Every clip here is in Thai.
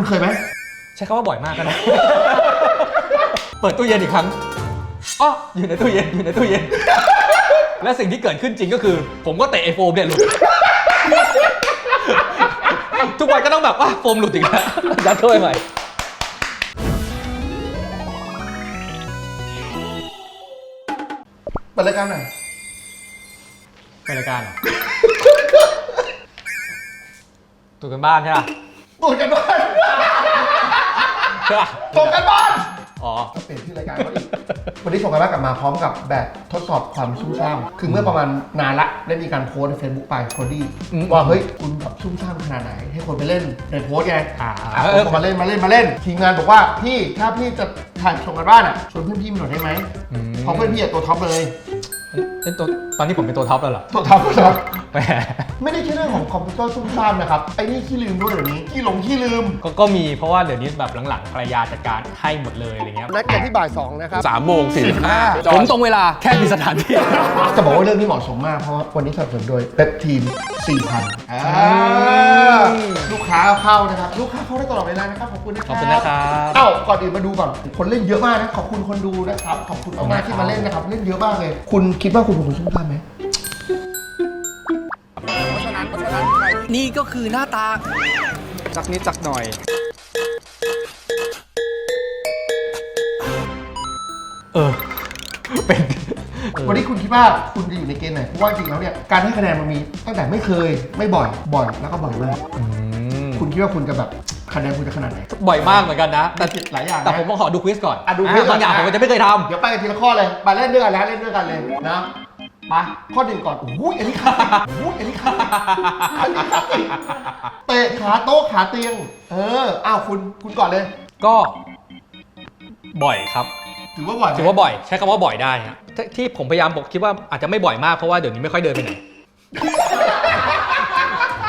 คุณเคยไหมใช้คำว่าบ่อยมากก็ได้ เปิดตู้เย็นอีกครั้งอ๋ออยู่ในตู้เย็นอยู่ในตู้เย็น และสิ่งที่เกิดขึ้นจริงก็คือ ผมก็เตะไอโฟมเนี่ยหลุด ทุกวันก็ต้องแบบว่าโฟมหลุดอีกแล้วยัดเข้าไปใหม่ เปิดรายการหน่อยเป็นรายการเหรอตัวกันบ้านใช่ปะตรวจกันบ้าน ใช่ปะตรวจกันบ้านอ๋อ ก็เปลี่ยนชื่อรายการเขาอีก วันนี้ส่งกันบ้านกลับมาพร้อมกับแบบทดสอบความซุ่มซ่าม คือเมื่อประมาณนานละได้มีการโพสต์ใน Facebook ไปคนดี้อืมว่าเฮ้ยคุณแบบซุ่มซ่ามขนาดไหน ให้คนไปเล่นในโพสต์ไงอ่า อะคนก็มาเล่นมาเล่นมาเล่น ทีมงานบอกว่าพี่ถ้าพี่จะถ่ายส่งกันบ้านอะชวนเพื่อนพี่มาหน่อยได้ไหมอืมเพราะเพื่อนพี่อะตัวท็อปเลยเป็นตัว ตอนนี้ผมเป็นตัวท็อปแล้วเหรอตัวท็อปตัวท็อปแหมไม่ได้แค่เรื่องของคอมพิวเตอร์ซุ่มซ่ามนะครับไอ้นี่ขี้ลืมด้วยเดี๋ยวนี้ขี้หลงขี้ลืม ก็ก็มีเพราะว่าเดี๋ยวนี้แบบหลังๆภรรยาจัดการให้หมดเลยอะไรเงี้ยนัดกันที่บ่ายสองนะครับสามโมงสี่สิบห้าจอดผมตรงเวลาแค่มีสถานที่ จะบอกว่าเรื่องนี้เหมาะสมมาก เพราะว่าวันนี้สนับสนุนโดยเ e ปทีม4,000อ่าลูกค้าเข้านะครับ ลูกค้าเข้าได้ตลอดเวลานะครับขอบคุณนะครับขอบคุณนะครับเอ้าก่อนอื่นมาดูก่อนคนเล่นเยอะมากนะขอบคุณคนดูนะครับขอบคุณมากๆที่มาเล่นนะครับเล่นเยอะมากเลย คุณคิดว่าคุณเป็นคนซุ่มซ่ามไหมนี่ก็คือหน้าตา จักนิดจักหน่อย เออ เป็นเออวันนี้คุณคิดว่าคุณจะอยู่ในเกณฑ์ไหนเพราะว่าจริงๆแล้วเนี่ยการให้คะแนนมันมีตั้งแต่ไม่เคยไม่บ่อยบ่อยแล้วก็บ่อยมากอืมคุณคิดว่าคุณจะแบบคะแนนคุณจะขนาดไหน บ่อยมากเหมือนกันนะ แต่หลายอย่างนะแต่ผมต้องขอดูควิสก่อนอะดูควิสก่อนบางอย่างผมก็จะไม่เคยทเดี๋ยวไปกันทีละข้อเลยมาเล่นด้วยกันแล้วเล่นด้วยกันเลยนะ มาข้อหนึ่งก่อนโอ้ยอันนี้คลาสสิกโอ้ยอันนี้คลาสสิกอันนี้คลาเตะขาโต๊ะขาเตียง เอออ้าวคุณคุณก่อนเลย ก็บ่อยครับ ถือว่าบ่อยไหมถือว่าบ่อย ใช้คำว่าบ่อยได้ฮะที่ที่ผมพยายามบอกคิดว่าอาจจะไม่บ่อยมากเพราะว่าเดี๋ยวนี้ไม่ค่อยเดินไปไหน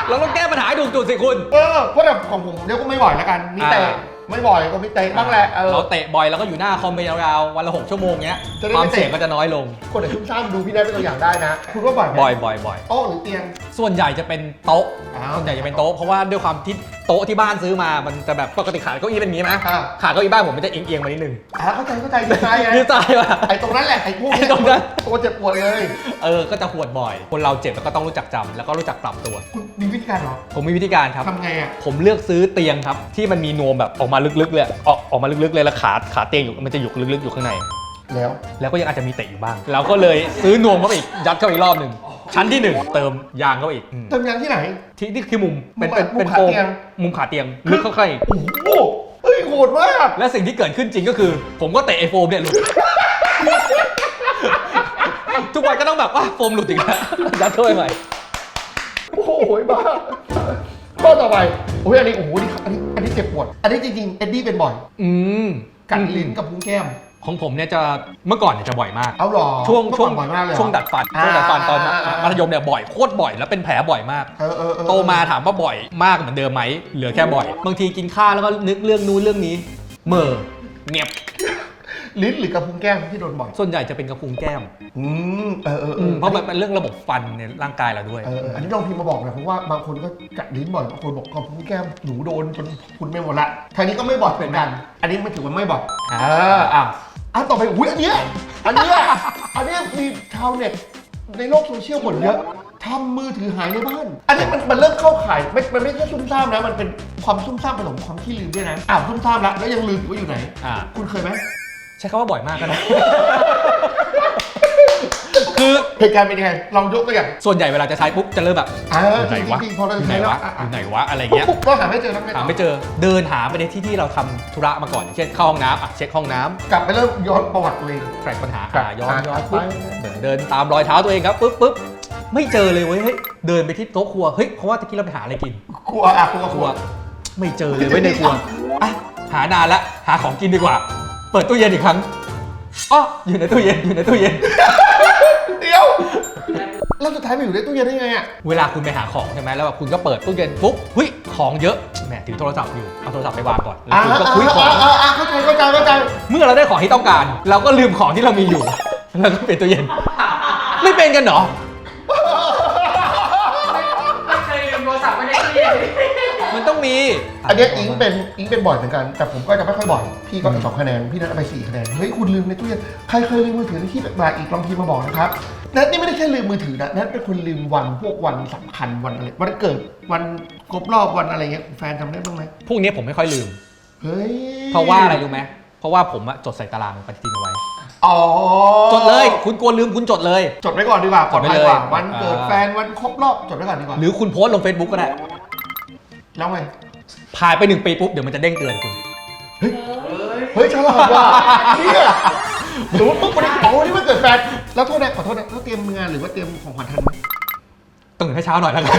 เราต้องแก้ปัญหาให้ถูกจุดสิคุณ เออเพราะแบบของผมเรียกว่าไม่บ่อยแล้วกันมีเตะอ่า ไม่บ่อยก็มีเตะบ้างแหละเออ เราเตะบ่อยแล้วก็อยู่หน้าคอมไปยาวๆวันละหกชั่วโมงเงี้ยจะได้ความไม่เตะเสี่ยงก็จะน้อยลง คนไหนชุ่มซ่ามดูพี่แนทเป็นตัวอย่างได้นะ คุณว่าบ่อยไหมบ่อยบ่อยบ่อยโต๊ะหรือเตียง ส่วนใหญ่จะเป็นโต๊ะอ้าว ส่วนใหญ่จะเป็นโต๊ะเพราะว่าด้วยความที่ โต๊ะที่บ้านซื้อมา มันจะแบบปกติขาเก้าอี้เป็นอย่างนี้ไหมอ่า ขาเก้าอี้บ้านผมมันจะเอียงๆมานิดนึงอ่าเข้าใจเข้าใจดีใจไงยืดใจว่ะ ไอ้ตรงนั้นแหละไอ้พวกไอ้ตรงนั้น ตัวเจ็บปวดเลย เออ ก็จะปวดบ่อย คนเราเจ็บแล้วก็ต้องรู้จักจำแล้วก็รู้จักปรับตัว คุณมีวิธีการเหรอผมมีวิธีการครับ ทำไงอะ ผมเลือกซื้อเตียงครับ ที่มันมีนวมแบบออกมาลึกๆเลยออกออกมาลึกๆเลยแล้วขาขาเตียงอยู่มันจะอยู่ลึกๆอยู่ข้างใน แล้ว แล้วก็ยังอาจจะมีเตะอยู่บ้าง เราก็เลยซื้อนวมเข้าไปอีกยัดเข้าไปอีกรอบหนึ่ง ชั้นที่หนึ่งเติมยางเข้าไปอีกอืมเติมยางที่ไหน ที่นี่คือมุมเป็นมุมเป็นมุมเป็นขาโฟมเตียง มุมขาเตียงลึกเข้าไปอีกโอ้โหเฮ้ยโหดมาก และสิ่งที่เกิดขึ้นจริงก็คือ ผมก็เตะไอโฟมเนี่ยหลุด ทุกวันก็ต้องแบบว่าโฟมหลุดอีกแล้วยัดเข้าไปใหม่ โอ้โหบ้าข้อต่อไปโอ้ยอันนี้โอ้โหนี่อันนี้อันนี้เจ็บปวด อันนี้จริงๆเอ็ดดี้เป็นบ่อย อืมกัดลิ้นกับพุ้งแก้ม ของผมเนี่ยจะเมื่อก่อนเนี่ยจะบ่อยมาก เอาหรอช่วงเมื่อช่ก่วองนบ่อยมากเลยเหรอ ช่วงดัดฟันช่วงดัดฟันตอนอ่าอ่าอ่ามัธยมเนี่ยบ่อยโคตรบ่อยแล้วเป็นแผลบ่อยมาก เออเออเออ โตมาถามว่าบ่อยมากเหมือนเดิมไหมเหลือแค่บ่อย บางทีกินข้าวแล้วก็นึกเรื่องนู้นเรื่องนี้เหม่อเงียบลิ้นหรือกับพุ้งแก้มที่โดนบ่อยส่วนใหญ่จะเป็นกระพุ้งแก้มอืมเออเออเออือมเพราะมันเป็นเรื่องระบบฟันในร่างกายเราด้วย เออเอออันนี้ลองพิมพ์มาบอกหน่อยเพราะว่าบางคนก็กัดลิ้นบ่อยบางคนบอกกับพุ้งแก้มหนูโดนจนคุณไม่หมดละทางนี้ก็ไม่บ่อยเหมือนกัน อันนี้ไม่ถือว่าไม่บ่อยอ่าเอออะ อะต่อไปอุ้ยอันเนี้ยอันเนี้ยอันเนี้ยมีชาวเน็ตในโลกโซเชียลบ่นเยอะทำมือถือหายในบ้าน อันนี้มันมันเริ่มเข้าข่ายไม่มันไม่ใช่ซุ่มซ่ามนะ มันเป็นความซุ่มซ่ามผสมความขี้ลืมด้วยนะอ้าวซุ่มซ่ามแล้วแล้วยังลืมอยู่ว่าอยู่ไหน อ่า คุณเคยไหม ใช้คำว่าบ่อยมากก็ได้ คือเหตุการณ์เป็นยังไงลองยกตัวอย่างส่วนใหญ่เวลาจะใช้ปุ๊บจะเริ่มแบบอ่าอยู่ไหนวะจริงๆพอเราอยู่ไหนใช้แล้ววะอะออะยู่ไหนวะอะไรเงี้ย ปุ๊บก็หาไม่เจอแล้วไงต่หาไม่เจอเดินหาไปในที่ที่เราทำธุระมาก่อนอย่างเช่นเข้าห้องน้ำอะเช็คห้องน้ำกลับไปเริ่มย้อนประวัติตัวเอง แทร็กปัญหาครับอะย้อนย้อนอะปุ๊บไปเหมือนเดินตามรอยเท้าตัวเองครับปุ๊บปุ๊บไม่เจอเลยเว้ยเฮ้ยเดินไปที่โต๊ะครัวเฮ้ยเพราะว่าตะกี้เราไปหาอะไรกินกลัวอะกลัวคกรัลัววไม่เจอเลยเว้ยในครัวอะหานานละหาของกินดีกว่า เปิดตู้เย็นอีกครั้งอ๋ออยู่ในตู้เย็นอยู่ในตู้เย็นเดี๋ยว แล้วสุดท้ายมาอยู่ในตู้เย็นได้ไงอะ เวลาคุณไปหาของใช่ไหมแล้วแบบคุณก็เปิดตู้เย็นปุ๊บเฮ้ยของเยอะแหมถือโทรศัพท์อยู่เอาโทรศัพท์ไปวางก่อนแล้วคุณก็คุยของอ่าอ่าเข้าใจเข้าใจเข้าใจเมื่อเราได้ของที่ต้องการ เราก็ลืมของที่เรามีอยู่ แล้วก็เปลี่ยนตู้เย็น ไม่เป็นกันเหรอไม่เคยลืมโทรศัพท์ไว้ในตู้เย็นมันต้องมีอันเนี้ยอิงเป็นอิงเป็นบ่อยเหมือนกัน แต่ผมก็จะไม่ค่อยบ่อย พี่ก็ไปสองคะแนน พี่นัทเอาไปสี่คะแนน เฮ้ย คุณลืมในตู้เย็น ใครเคยลืมมือถือในที่แปลกๆอีกลองพิมพ์มาบอกนะครับ นัทนี่ไม่ได้แค่ลืมมือถือนะนัทเป็นคนลืมวันพวกวันสำคัญวันอะไรวันเกิดวันครบรอบวันอะไรเงี้ยแฟนจำได้บ้างไหมพวกนี้ผมไม่ค่อยลืม เฮ้ยเพราะว่าอะไรรู้ไหมเพราะว่าผมอะจดใส่ตารางปฏิทินเอาไว้ อ๋อจดเลย คุณกลัวลืมคุณจดเลย จดไว้ก่อนดีกว่าปลอดภัยกว่าจดไว้เลยวันเกิดอ่าแฟนวันครบรอบจดไว้ก่อนดีกว่าหรือคุณโพสต์ลง Facebook ก็ได้แล้วไงผ่านไปหนึ่งปีปุ๊บเดี๋ยวมันจะเด้งเตือนคุณ เฮ้ยฉลาดว่ะเนี่ยสมมติปุ๊บวันนี้อ๋อวันนี้มันเกิดแฟน แล้วโทษนะขอโทษนะแล้วเตรียมงานหรือว่าเตรียมของขวัญทันไหมตื่นให้เช้าหน่อยแล้วกัน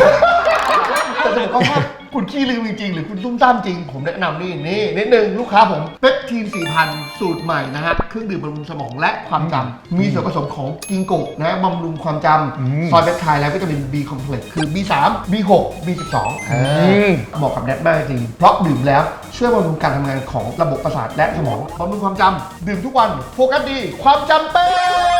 แต่จะบอกว่าคุณขี้ลืมจริงๆ หรือคุณซุ่มซ่ามจริง ผมแนะนำนี่นี่นิดนึงลูกค้าผมเปปทีน4,000 สูตรใหม่นะฮะเครื่องดื่มบำรุงสมองและความจำมีส่วนผสมของกิงโกะนะบำรุงความจอืมำซอยเปปไทด์และวิตามิน B คอมเพล็กซ์คือ B3 B6 B12 เออมเหมาะกับแนทมากจริง เพราะดื่มแล้วช่วยบำรุงการทำงานของระบบประสาทและสมองบำรุงความจำดื่มทุกวัน โฟกัสดี ความจำเป็น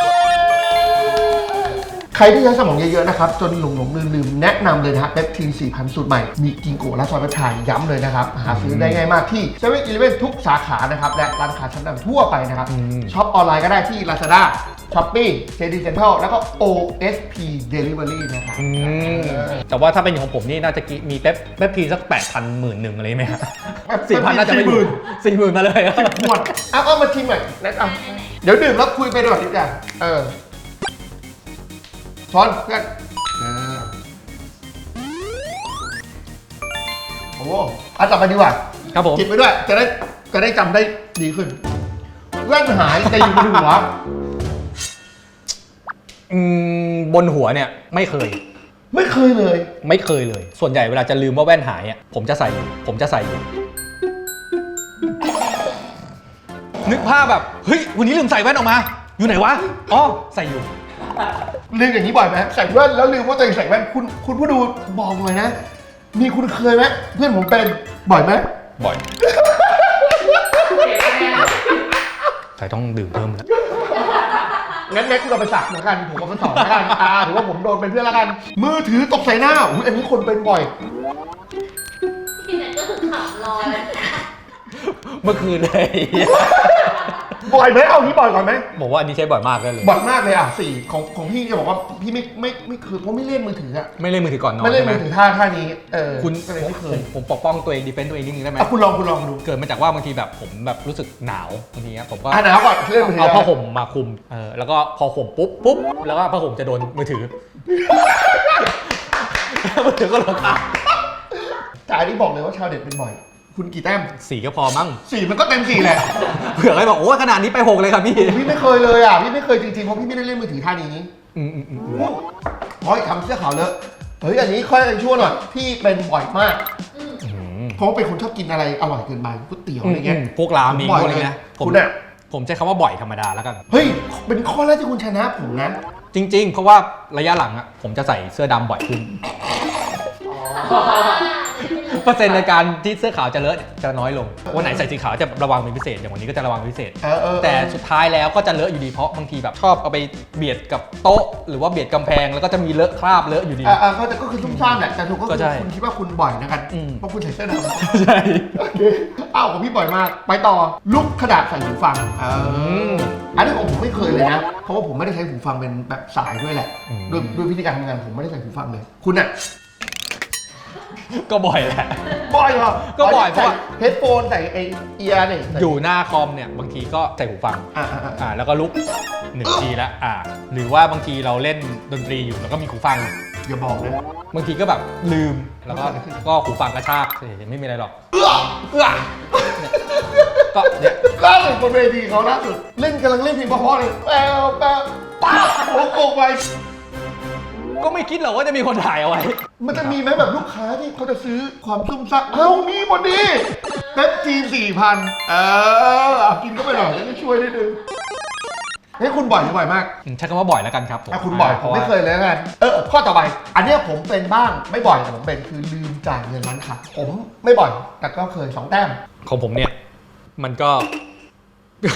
ใค รที่ใช้สมองเยอะๆนะครับ จนหลงหลงลืมลืมๆแนะนำเลยนะฮะเปปทีน4,000 สูตรใหม่ มีกิงโกะและซอยเปปไทด์ย้ำเลยนะครับ หาซื้อได้ง่ายมากที่เซเว่นอีเลฟเว่นทุกสาขานะครับ และร้านค้าชั้นนำทั่วไปนะครับอืมช็อปออนไลน์ก็ได้ที่ Lazada Shopee JD Central แล้วก็ OSP Delivery นะครับอืมแต่ว่าถ้าเป็นของผมนี่น่าจะกิมีเป๊ปเป๊ปทีสักแปดพันหมื่นหนึ่งอะไรไหมฮะสี่พันน่าจะไม่อยู่สี่หมื่นมาเลยอะหมดเอาเอามาชิมหน่อยแนะนำเดี๋ยวดื่มแล้วคุยไปด้วยดีกว่าเออ ช้อนเพื่อนเออโอ้โหเอาต่อไปดีกว่าครับผมจิบไปด้วย จะได้จะได้จำได้ดีขึ้นแว่นหายแต่อยู่บนหัว อืมบนหัวเนี่ยไม่เคย ไม่เคยเลย ไม่เคยเลย ส่วนใหญ่เวลาจะลืมว่าแว่นหายอะผมจะใส่อยู่ผมจะใส่อยู่นึกภาพแบบ เฮ้ย วันนี้ลืมใส่แว่นออกมา อยู่ไหนวะ อ๋อ ใส่อยู่ ลืมอย่างนี้บ่อยไหมใส่แว่นแล้วลืมว่าตัวเองใส่แว่นคุณคุณผู้ดูบอกเลยนะ มีคุณเคยไหมเพื่อนผมเป็นบ่อยไหมบ่อยใส่ต้องดื่มเพิ่มแล้วงั้นงั้นคุณเอาไปสักเหมือนกันผมเอาไปสอนแล้วกันอ่าถือว่าผมโดนเป็นเพื่อนแล้วกัน มือถือตกใส่หน้าอุ้ยอันนี้คนเป็นบ่อย พี่เนี่ยก็คือขับรอย เมื่อคืนเลย บ่อยไหมเอานี้บ่อยก่อนไหมบอกว่าอันนี้ใช้บ่อยมากเลย บ่อยมากเลยอะสี่ของของพี่จะบอกว่าพี่ไม่ไม่ไม่คือเพราะไม่เล่นมือถืออะไม่เล่นมือถือก่อนนอนไม่เล่นใช่ไหมมือถือท่าท่านี้เออคุณก็เลยผมไม่เคผยมผมปกป้องตัวเองดีเฟนต์ตัวเองนิดนึงได้ไหมอะคุณลองคุณลองดู เกิดมาจากว่าบางทีแบบผมแบบรู้สึกหนาวบางทีอะผมก็อะหนาวก่อนเล่นมือถือเอาผ้าห่มมาคลุมเออแล้วก็พอห่มปุ๊บปุ๊บแล้วก็ผ้าห่มจะโดนมือถือมือถือก็ลงตาแต่อันนี้บอกเลยว่าชาวเด็ดเป็นบ่อย คุณกี่แต้มสี่ก็พอมั้งสี่มันก็เต็มสี่แหละเผื่อให้บอกโอ้ยขนาดนี้ไปหกเลยครับพี่พี่ไม่เคยเลยอะพี่ไม่เคยจริงๆเพราะพี่ไม่ได้เล่นมือถือท่านี้อืมอืมอืมอืมเพราะทำเสื้อขาวเลอะเฮ้ยอันนี้ค่อยชั่วหน่อยพี่เป็นบ่อยมากอืมอืมเพราะว่าเป็นคนชอบกินอะไรอร่อยเกินไปก๋วยเตี๋ยวอะไรเงี้ยพวกราเมงบ่อยพวกอะไรเลยนะผมคุณอะผมใช้คำว่าบ่อยธรรมดาแล้วกันเฮ้ยเป็นข้อแรกที่คุณชนะผมนะจริง ๆ เพราะว่าระยะหลังอะผมจะใส่เสื้อดำบ่อยขึ้น เปอร์เซ็นต์ในการที่เสื้อขาวจะเลอะจะน้อยลงวันไหนใส่สีขาวจะระวังเป็นพิเศษอย่างวันนี้ก็จะระวังเป็นพิเศษ เออเออแต่สุดท้ายแล้วก็จะเลอะอยู่ดีเพราะบางทีแบบชอบเอาไปเบียดกับโต๊ะ หรือว่าเบียดกำแพงแล้วก็จะมีเลอะคราบเลอะอยู่ดีอ่าอ่าเขาจะก็คือซุ่มซ่ามแหละแต่ถูกก็ก็คือใช่คุณคิดว่าคุณบ่อยนะกันอืม เพราะคุณใส่เสื้อดำใช่ โอเคอ้าวของพี่บ่อยมาก ไปต่อลุกขนาดใส่หูฟังเอออันนี้ของผมไม่เคยเลยนะ เพราะว่าผมไม่ได้ใช้หูฟังเป็นแบบสายด้วยแหละ ด้วยด้วยวิธีการทำงานผมไม่ได้ใส่หูฟังเลย คุณอะ ก็บ่อยแหละ บ่อยเหรอก็บ่อยเพราะว่า เฮดโฟนใส่ไอเอียร์เนี่ยอยู่หน้าคอมเนี่ยบางทีก็ใส่หูฟัง อ่าอ่าอ่าอ่าแล้วก็ลุกหนึ่งทีละอ่า หรือว่าบางทีเราเล่นดนตรีอยู่แล้วก็มีหูฟัง อย่าบอกนะบางทีก็แบบลืมแล้วก็ก็หูฟังกระชากเฉยๆไม่มีอะไรหรอกเอื้อเอื้อเนี่ยก็เนี่ยล่าสุดบนเวทีเขาล่าสุดเล่นกำลังเล่นเพลงเพราะๆเลยแปวแปวป้าโอ้โหไป ก็ไม่คิดหรอกว่าจะมีคนถ่ายเอาไว้ มันจะมีไหมแบบลูกค้าที่เขาจะซื้อความซุ่มซ่ามเอ้ามีพอดีเป๊ปจีนสี่พันเออเอากินก็ไปหน่อยจะได้ช่วยได้ดึงเฮ้ยคุณบ่อยหรือบ่อยมากอืมใช้คำว่าบ่อยแล้วกันครับผมอะคุณบ่อยผมไม่เคยเลยแล้วกันเออข้อต่อไป อันเนี้ยผมเป็นบ้างไม่บ่อยแต่ผมเป็นคือลืมจ่ายเงินร้านค้าผมไม่บ่อยแต่ก็เคยสองแต้ม ของผมเนี่ย มันก็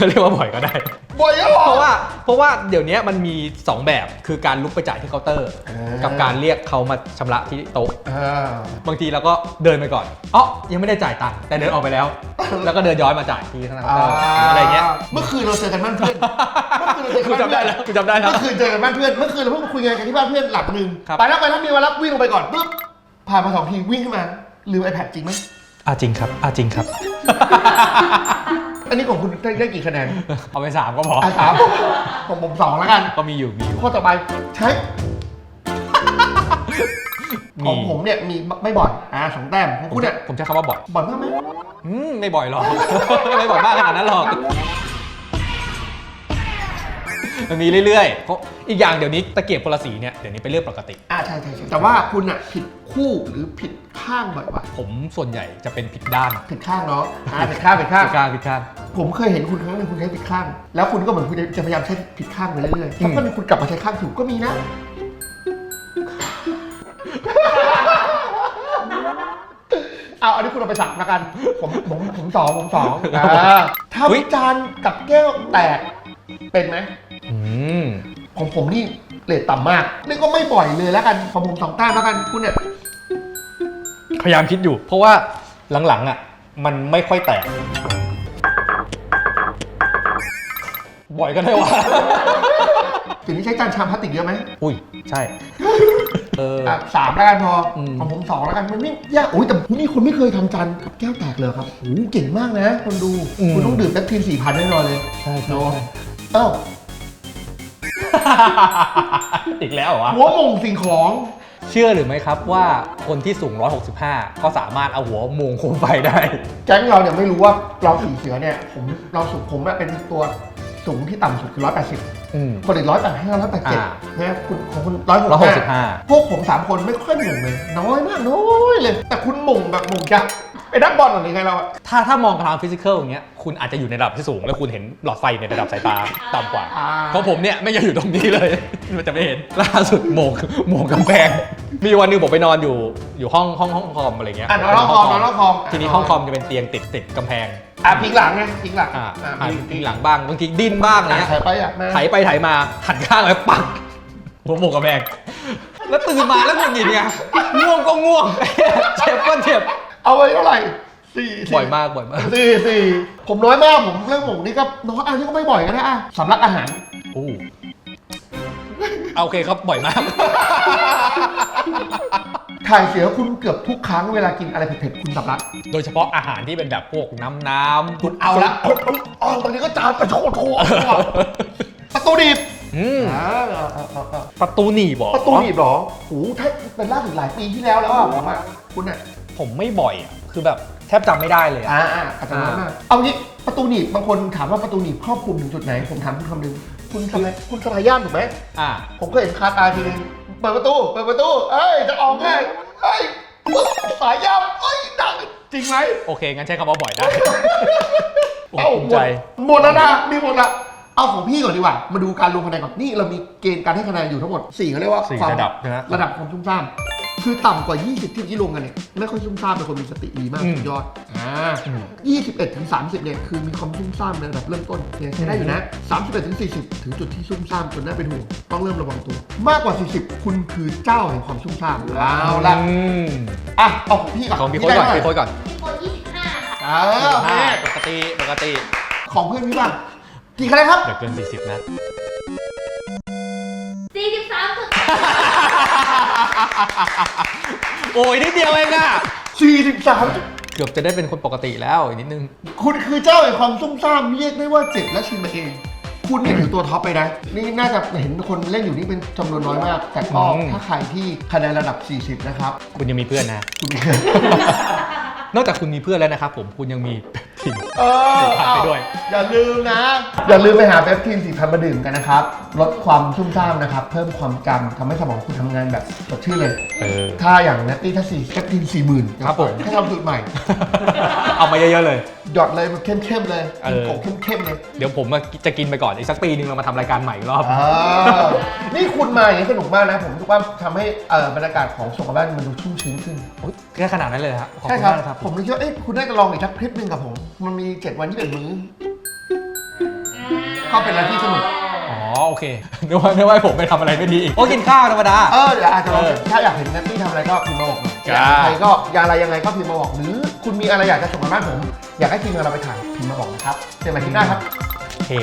เรียกว่าบ่อยก็ได้ บ่อยแล้วเหรอ เพราะว่าเพราะว่าเดี๋ยวนี้มันมี 2 แบบคือการลุกไปจ่ายที่เคาน์เตอร์ อ่ากั กับการเรียกเขามาชำระที่โต๊ะอ่าบางทีเราก็เดินไปก่อนอ๋อยังไม่ได้จ่ายตังค์แต่เดินออกไปแล้ว แล้วก็เดินย้อนมาจ่ายที่ข้างหน้าเคาน์เตอร์อะไรเงี้ย เมื่อคืนเราเจอกันบ้านเพื่อนเมื่อคืนเราเจอกูกันบ้านจำได้เพื่อนแล้วกูจำได้แล้ว เมื่อคืนเจอกันบ้านเพื่อน เมื่อคืนเราเพิ่งมาคุยงานกันที่บ้านเพื่อนหลังหนึ่งครับ ไปแล้วไปแล้วมีวันรับวิ่งลงไปก่อนปุ๊บผ่านมาสองทีวิ่งขึ้นมาลืม iPad จริงไหมอะจริงครับอะจริงครับ อันนี้ของคุณได้ได้กี่คะแนนเอาไปสามก็พออะสามของผมสองแล้วกันก็มีอยู่มีอยู่ข้อต่อไปใช้มีของผมเนี่ยมีไม่บ่อยอ่าสองแต้มของผมคุณใช้เนี่ยผมใช้คำว่าบ่อยบ่อยมากไหมอืมไม่บ่อยหรอก ไม่บ่อยมากขนาดนั้นหรอก มันมีเรื่อยๆเพราะอีกอย่างเดี๋ยวนี้ตะเกียบคนละสีเนี่ยเดี๋ยวนี้เป็นเรื่องปกติ อ่าใช่ใช่ใช่แต่ว่าคุณอะผิดคู่หรือผิดข้างบ่อยกว่าผมส่วนใหญ่จะเป็นผิดด้านผิดข้างเนาะอ่าผิดข้างผิดข้าง ผิดข้างผิดข้าง ผมเคยเห็นคุณครั้งหนึงคุณใช้ผิดข้าง แล้วคุณก็เหมือนคุณจะพยายามใช้ผิดข้างไปเรื่อยๆแล้วก็มีคุณกลับมาใช้ข้างถูกก็มีนะ เอาอันนี้คุณเอาไปสักแล้วกัน ผมผมผมสองผมสองอ่าถ้าอุ๊ยจานกับแก้วแตกเป็นไหม อืม ของผมนี่เรทต่ำมากนี่ก็ไม่บ่อยเลยแล้วกันของผมสองแต้มแล้วกันคุณเนี่ย พยายามคิดอยู่ เพราะว่าหลังๆอะ มันไม่ค่อยแตก บ่อยก็ได้วะ ถึงนี้ใช้จานชามพลาสติกเยอะไหมอุ้ย ใช่ เออ อะสามแล้วกันพออม ของผมสองแล้วกันมันไม่ยากโอ้ยแต่นี่คนไม่เคยทำจานกับแก้วแตกเลยครับโอ้โหเก่งมากนะ คนดู คุณต้องดื่มแบล็คทีนสี่พันแน่นอนเลย ใช่ใช่เนาะเอ้า อีกแล้วเหรอวะหัวหมงสิ่งของ เชื่อหรือไม่ครับว่าคนที่สูง 165 ก็สามารถเอาหัวโมงโคมไฟได้ แก๊งเราเนี่ยไม่รู้ว่าเราสีเสือเนี่ย ผมเราสูงผมเนี่ยเป็นตัว สูงที่ต่ำสุดคือร้อยแปดสิบอืมคนอื่นร้อยแปดห้าร้อยแปดเจ็ดอ่านะคุณของคุณร้อยหกห้า165 พวกผมสามคนไม่ค่อยหม่งเลย น้อยมากน้อยเลย แต่คุณหม่งแบบหม่งจังไอ้นักบอลหรือไงเราอะถ้าถ้ามองทางฟิสิกอลอย่างเงี้ยคุณอาจจะอยู่ในระดับที่สูง แล้วคุณเห็นหลอดไฟในระดับสายตาต่ำกว่าอ่าเพราะผมเนี่ยไม่อยากอยู่ตรงนี้เลย มันจะไม่เห็นล่าสุดโมงโมงกำแพง มีวันหนึงผมไปนอนอยู่อยู่ห้องห้องห้องคอมอะไรเงี้ยอะนอนห้องคอมนอนห้องคอม ทีนี้ห้องคอมจะเป็นเตียงติดติดกำแพง อะพิงหลังไงพิงหลังอ่าอะอ่าพิงทีหลังบ้างบางทีดิ้นบ้างอะไรอะเงี้ยถ่ายไปอะมาไถไปไถมาหันข้างไปปักหัวโมงกำแพงแล้วตื่นมาแล้วหงุดหงิดไงง่วงก็ง่วงเจ็บก็เจ็บเอาไว้เท่าไหร่สี่สี่บ่อยมากบ่อยมากสี่สี่ผมน้อยมากผมเรื่องหม่งนี่ก็น้อยอันนี้ก็ไม่บ่อยก็ได้อะสำลักอาหารอู้เอาโอเคครับบ่อยมาก ถ่ายเสียคุณเกือบทุกครั้งเวลากินอะไรเผ็ดๆคุณสำลักโดยเฉพาะอาหารที่เป็นแบบพวกน้ำน้ำคุณเอาละเอาเอาเอาตอนนี้ก็จานกระโชกโถประตูดีบอืมอ่าเอาเอาเอาเอาประตูหนีบเหรอประตูหนีบเหรอโอ้โหถ้าเป็นล่าสุดหลายปีที่แล้วแล้วอะผมอะคุณอะผมไม่บ่อยอะคือแบบแทบจำไม่ได้เลยอะอ่าอ่าอาจจะน้อยมากเอางี้ประตูหนีบบางคนถามว่าประตูหนีบครอบคลุมถึงจุดไหน ผมถามคุณคำหนึ่ง คุณสลายคุณสลายย่านถูกไหมอ่าผมก็เห็นคาตาทีนึงเปิดประตู เปิดประตู เอ้ย จะออกไงเอ้ยปึ๊บสายยาวเอ้ยดังจริงไหมโอเค งั้นใช้คำว่าบ่อยได้ผมเอ้าภูมิใจหมดหมดแล้วนะมีหมดละเอาของพี่ก่อนดีกว่า มาดูการลงคะแนนก่อนนี่เรามีเกณฑ์การให้คะแนนอยู่ทั้งหมมด4เขาเรียกว่าสี่ความระดับใช่ไหมระดับความซุ่มซ่าม คือต่ำกว่า 20 ที่ที่ลงกันเนี่ยไม่ค่อยซุ่มซ่ามเป็นคนมีสติดีมากอืม สุดยอดอ่าอืม21ถึง30เนี่ยคือมีความซุ่มซ่ามในระดับเริ่มต้นเนี่ยใช้ได้อยู่นะ31ถึง40 ถึงจุดที่ซุ่มซ่ามจนน่าเป็นห่วงต้องเริ่มระวังตัว มากกว่า 40 คุณคือเจ้าแห่งความซุ่มซ่ามเอาละอืมอะเอาของพี่ก่อนของพี่โค้ดก่อนได้พี่เท่าไหร่โค้ดก่อนพี่โคน25 ค่ะอ่าโอเคปกติปกติของเพื่อนพี่บ้างกี่คะแนนครับ เดี๋ยวเกิน 40นะ43สุด โอ้ยนิดเดียวเองอะ43 เกือบจะได้เป็นคนปกติแล้วอีกนิดนึง คุณคือเจ้าแห่งความซุ่มซ่ามเรียกได้ว่าเจ็บและชินมาเอง คุณนี่ถือตัวท็อปไปนะ นี่น่าจะเห็นคนเล่นอยู่นี่เป็นจำนวนน้อยมาก แต่ก็อืม ถ้าใครที่คะแนนระดับ 40 นะครับ คุณยังมีเพื่อนนะ คุณมี นอกจากคุณมีเพื่อนแล้วนะครับผมคุณยังมี ทีมเออผ่านไปด้วย อย่าลืมนะ อย่าลืมไปหาเปปทีนสีพันมาดื่มกันนะครับ ลดความซุ่มซ่ามนะครับ เพิ่มความจำทำให้สมองคุณทำงานแบบสดชื่นเลย เออ ถ้าอย่างนัตตี้ถ้าสี่เปปทีนสี่หมื่นครับผม ให้ทำสูตรใหม่ เอามาเยอะๆเลย หยอดเลยมันเข้มๆเลยเอกินอโกะเข้มๆเลยเดี๋ยวผมจะกินไปก่อนอีกสักปีนึงเรามาทำรายการใหม่อีกรอบ อ่านี่คุณมาอย่างนี้สนุกมากนะ ผมรู้สึกว่าทำให้เอ่อบรรยากาศของส่งกับบ้านมันดูชุ่มชื้นขึ้น โอ๊ยแค่ขนาดนั้นเลยครับขอบใช่คุณครับมากนะครับ ผมเลยคิดว่าเอ๊ะคุณน่าจะลองอีกสักคลิปหนึ่งกับผมมันมี7วันที่เป็นมื้อ ก็เป็นอะไรที่สนุก อ๋อโอเคนึกว่านึกว่าผมไปทำอะไรไม่ดีอีกโอ้กินข้าวธรรมดา เออเดี๋ยวอาจจะลองเออถ้าอยากเห็นนัตตี้ทำอะไรก็พิมพ์มาบอกหน่อยจ้าอยากเห็นใครก็อยากอะไรยังไงก็พิมพ์มาบอกหรือ คุณมีอะไรอยากจะส่งมาบ้านผม อยากให้ทีมงานเราไปถ่ายพิมพ์มาบอกนะครับเจอกันใหม่ทีหน้าครับ โอเค